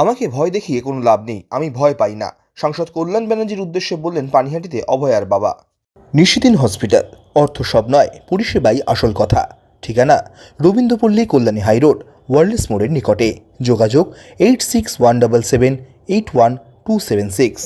আমাকে ভয় দেখিয়ে কোনো লাভ নেই, আমি ভয় পাই না। সাংসদ কল্যাণ ব্যানার্জির উদ্দেশ্যে বললেন পানিহাটিতে অভয়ার বাবা। নিশিদিন হসপিটাল, অর্থ সব নয়, পরিষেবাই আসল কথা। ঠিকানা, রবীন্দ্রপল্লী কল্যাণী হাইরোড ওয়ার্ল্ডস মোড়ের নিকটে। যোগাযোগ, eight six one double seven, eight one two seven six.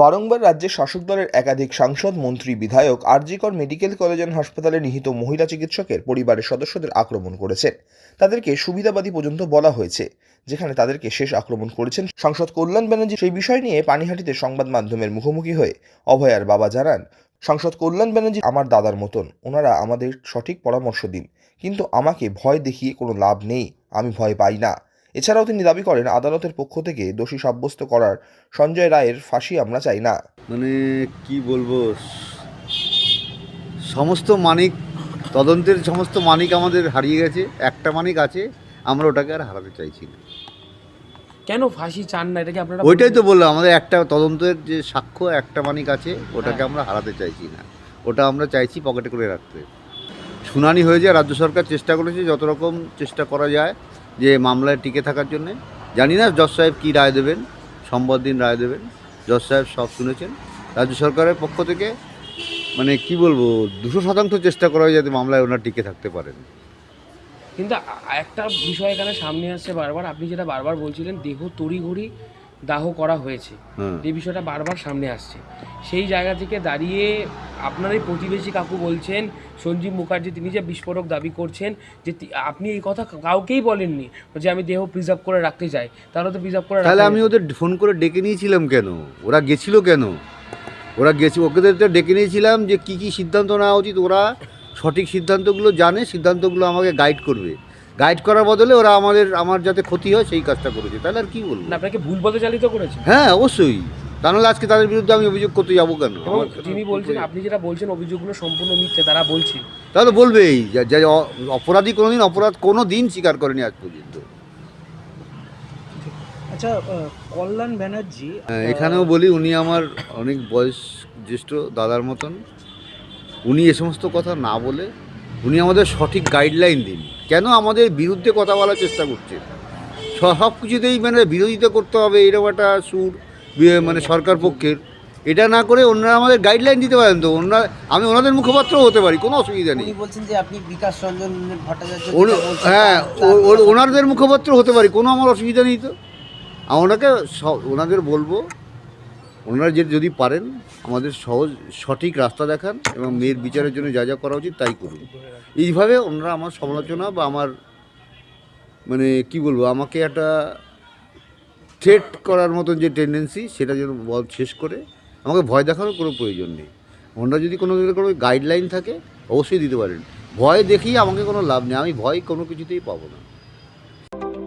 বারংবার রাজ্যের শাসক দলের একাধিক সাংসদ, মন্ত্রী, বিধায়ক, আরজিকর মেডিকেল কলেজ অ্যান্ড হাসপাতালে নিহিত মহিলা চিকিৎসকের পরিবারের সদস্যদের আক্রমণ করেছেন। তাদেরকে সুবিধাবাদী পর্যন্ত বলা হয়েছে, যেখানে তাদেরকে শেষ আক্রমণ করেছেন সাংসদ কল্যাণ ব্যানার্জি। সেই বিষয় নিয়ে পানিহাটিতে সংবাদ মাধ্যমের মুখোমুখি হয়ে অভয়ার বাবা জানান, সাংসদ কল্যাণ ব্যানার্জি আমার দাদার মতন, ওনারা আমাদের সঠিক পরামর্শ দিন, কিন্তু আমাকে ভয় দেখিয়ে কোনো লাভ নেই, আমি ভয় পাই না। এছাড়াও তিনি দাবি করেন আদালতের পক্ষ থেকে দোষী সাব্যস্ত করার সঞ্জয় রায়ের ফাঁসি আমরা চাই না। মানে কি বলব সমস্ত মানিক তদন্তের সমস্ত মানিক আমাদের হারিয়ে গেছে একটা মানিক আছে আমরা ওটাকে আর হারাতে চাইছি না। কেন ফাঁসি চান না? এটাকে আপনারা ওইটাই তো বললাম আমাদের একটা তদন্তের যে সাক্ষ্য একটা মানিক আছে ওটাকে আমরা হারাতে চাইছি না। ওটা আমরা চাইছি পকেটে করে রাখতে। শুনানি হয়ে যায় রাজ্য সরকার চেষ্টা করেছে যত রকম চেষ্টা করা যায় যে মামলায় টিকে থাকার জন্যে। জানি না জজ সাহেব কী রায় দেবেন, সোমবার দিন রায় দেবেন। জজ সাহেব সব শুনেছেন। রাজ্য সরকারের পক্ষ থেকে মানে কি বলব, দুশো শতাংশ চেষ্টা করা হয় যাতে মামলায় ওনার টিকে থাকতে পারেন। কিন্তু একটা বিষয় এখানে সামনে আসছে বারবার। আপনি যেটা বারবার বলছিলেন, দেহ তড়িঘড়ি দাহ করা হয়েছে। হ্যাঁ যে বিষয়টা বারবার সামনে আসছে। সেই জায়গা থেকে দাঁড়িয়ে আপনার এই প্রতিবেশী কাকু বলছেন সঞ্জীব মুখার্জি তিনি যে বিস্ফোরক দাবি করছেন যে আপনি এই কথা কাউকেই বলেননি যে আমি দেহ প্রিজার্ভ করে রাখতে চাই। তাহলে তো প্রিজার্ভ করে তাহলে আমি ওদের ফোন করে ডেকে নিয়েছিলাম কেন? ওরা গেছিল কেন? ওরা গেছে ওদের তো ডেকে নিয়েছিলাম যে কি কি সিদ্ধান্ত নেওয়া উচিত। ওরা সঠিক সিদ্ধান্তগুলো জানে সিদ্ধান্তগুলো আমাকে গাইড করবে। গাইড করার বদলে ওরা আমাদের আমার যাতে ক্ষতি হয় সেই কাজটা করেছে। তাহলে আর কি বলব? না, আপনাকে ভুল পথে চালিত করেছে? হ্যাঁ অবশ্যই। তা নাহলে আজকে তাদের বিরুদ্ধে আমি অভিযোগ করতে যাব কেন? কেন- তিনি বলছেন আপনি যেটা বলছেন অভিযোগগুলো সম্পূর্ণ মিথ্যে তারা বলছে। তাহলে বলবেই যে- যে অ- অপরাধী কোনোদিন অপরাধ কোনো দিন স্বীকার করেনি আজ পর্যন্ত। আচ্ছা কল্যাণ ব্যানার্জি হ্যাঁ, এখানেও বলি উনি আমার অনেক বয়স জ্যেষ্ঠ দাদার মতন। উনি এ সমস্ত কথা না বলে উনি আমাদের সঠিক গাইডলাইন দিন। কেন আমাদের বিরুদ্ধে কথা বলার চেষ্টা করছে? সব কিছুতেই মানে বিরোধিতা করতে হবে এরকম একটা সুর মানে সরকার পক্ষের। এটা না করে ওনারা আমাদের গাইডলাইন দিতে পারেন তো। ওনারা আমি ওনাদের মুখপাত্র হতে পারি কোনো অসুবিধা নেই। উনি বলছেন যে আপনি বিকাশ রঞ্জন ভট্টাচার্য ওন- যেটা বলছেন, হ্যাঁ ওনাদের মুখপাত্র হতে পারি কোনো আমার অসুবিধা নেই তো। ওনাকে সব ওনাদের বলব ওনারা যে যদি পারেন, আমাদের সহজ, সঠিক রাস্তা দেখান এবং মেয়ের বিচারের জন্য যা যা করা উচিত তাই করুন। এইভাবে ওনারা আমার সমালোচনা বা আমার মানে কি বলব, আমাকে একটা থ্রেট করার মতন যে টেন্ডেন্সি সেটা যেন শেষ করে, আমাকে ভয় দেখানোর কোনো প্রয়োজন নেই। ওনারা যদি কোনো কোনো গাইডলাইন থাকে, অবশ্যই দিতে পারেন। ভয় দেখিয়ে আমাকে কোনো লাভ নেই, আমি ভয় কোনো কিছুতেই পাবো না।